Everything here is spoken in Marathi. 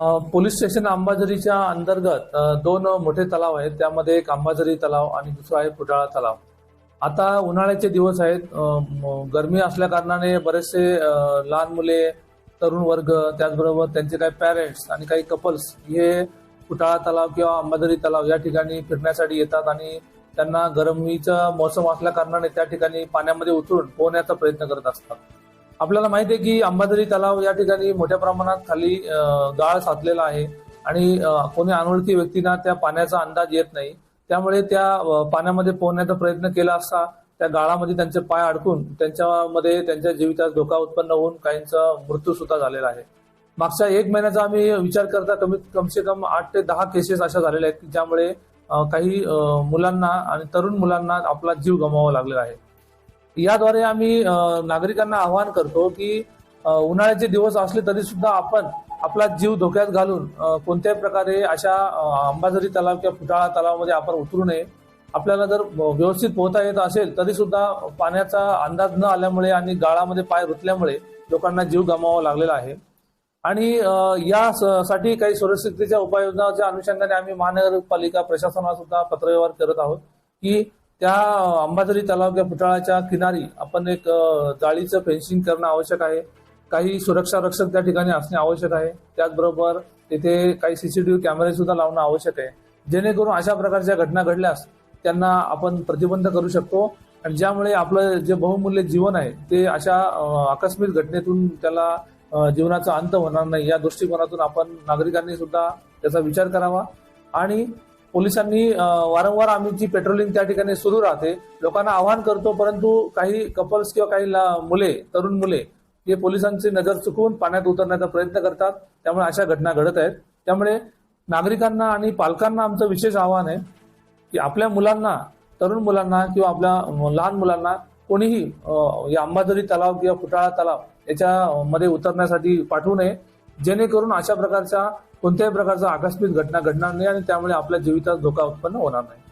पोलीस स्टेशन अंबाझरीच्या अंतर्गत दोन मोठे तलाव आहेत. त्यामध्ये एक अंबाझरी तलाव आणि दुसरा आहे फुटाळा तलाव. आता उन्हाळ्याचे दिवस आहेत. गरमी असल्या कारणाने बरेचसे लहान मुले तरुण वर्ग त्याचबरोबर त्यांचे काही पॅरेंट्स आणि काही कपल्स हे फुटाळा तलाव किंवा अंबाझरी तलाव या ठिकाणी फिरण्यासाठी येतात आणि त्यांना गरमीचा मौसम असल्या कारणाने त्या ठिकाणी पाण्यामध्ये उतरून पोहण्याचा प्रयत्न करत असतात. आपल्याला माहिती आहे की अंबाझरी तलाव या ठिकाणी मोठ्या प्रमाणात खाली गाळ साचलेला आहे आणि कोणी अनोळखी व्यक्तींना त्या पाण्याचा अंदाज येत नाही. त्यामुळे त्या पाण्यामध्ये पोहण्याचा प्रयत्न केला असता त्या गाळामध्ये त्यांचे पाय अडकून त्यांच्यामध्ये त्यांच्या जीवितात धोका उत्पन्न होऊन काहींचा मृत्यू सुद्धा झालेला आहे. मागच्या एक महिन्याचा आम्ही विचार करता कमीत कमसे कम आठ ते दहा केसेस अशा झालेल्या आहेत की ज्यामुळे काही मुलांना आणि तरुण मुलांना आपला जीव गमवावा लागलेला आहे. याद्वारे आम्ही नागरिकांना आवाहन करतो की उन्हाळ्याचे दिवस असले तरी सुद्धा आपण आपला जीव धोक्यात घालून कोणत्याही प्रकारे अशा अंबाझरी तलाव किंवा फुटाळा तलावामध्ये आपण उतरू नये. आपल्याला जर व्यवस्थित पोहता येत असेल तरी सुद्धा पाण्याचा अंदाज न आल्यामुळे आणि गाळामध्ये पाय रुतल्यामुळे लोकांना जीव गमावा लागलेला आहे. आणि यासाठी या स- साठी काही सुरक्षिततेच्या उपाययोजनाच्या अनुषंगाने आम्ही महानगरपालिका प्रशासनाला सुद्धा पत्रव्यवहार करत आहोत की त्या अंबाझरी तलाव किंवा फुटाळाच्या किनारी आपण एक जाळीचं फेन्सिंग करणं आवश्यक आहे. काही सुरक्षा रक्षक त्या ठिकाणी असणे आवश्यक आहे. त्याचबरोबर तिथे काही सीसीटीव्ही कॅमेरे सुद्धा लावणं आवश्यक आहे. जेणेकरून अशा प्रकारच्या घटना घडल्यास त्यांना आपण प्रतिबंध करू शकतो. आणि ज्यामुळे आपलं जे बहुमूल्य जीवन आहे ते अशा आकस्मिक घटनेतून त्याला जीवनाचा अंत होणार नाही. या दृष्टिकोनातून आपण नागरिकांनी सुद्धा त्याचा विचार करावा. आणि पोलिसांनी वारंवार आमची पेट्रोलिंग त्या ठिकाणी सुरू राहते लोकांना आव्हान करतो परंतु काही कपल्स किंवा काही ला- मुले तरुण मुले हे पोलिसांची नजर चुकवून पाण्यात उतरण्याचा प्रयत्न करतात. त्यामुळे अशा घटना घडत आहेत. त्यामुळे नागरिकांना आणि पालकांना आमचं विशेष आव्हान आहे की आपल्या मुलांना तरुण मुलांना किंवा आपल्या लहान मुलांना कोणीही या अंबाझरी तलाव किंवा फुटाळा तलाव याच्यामध्ये उतरण्यासाठी पाठवू नये. जेणेकरून अशा प्रकारच्या कोणत्याही प्रकारचा आकस्मिक घटना घडणार नाही आणि त्यामुळे आपल्या जीवितात धोका उत्पन्न होणार नाही.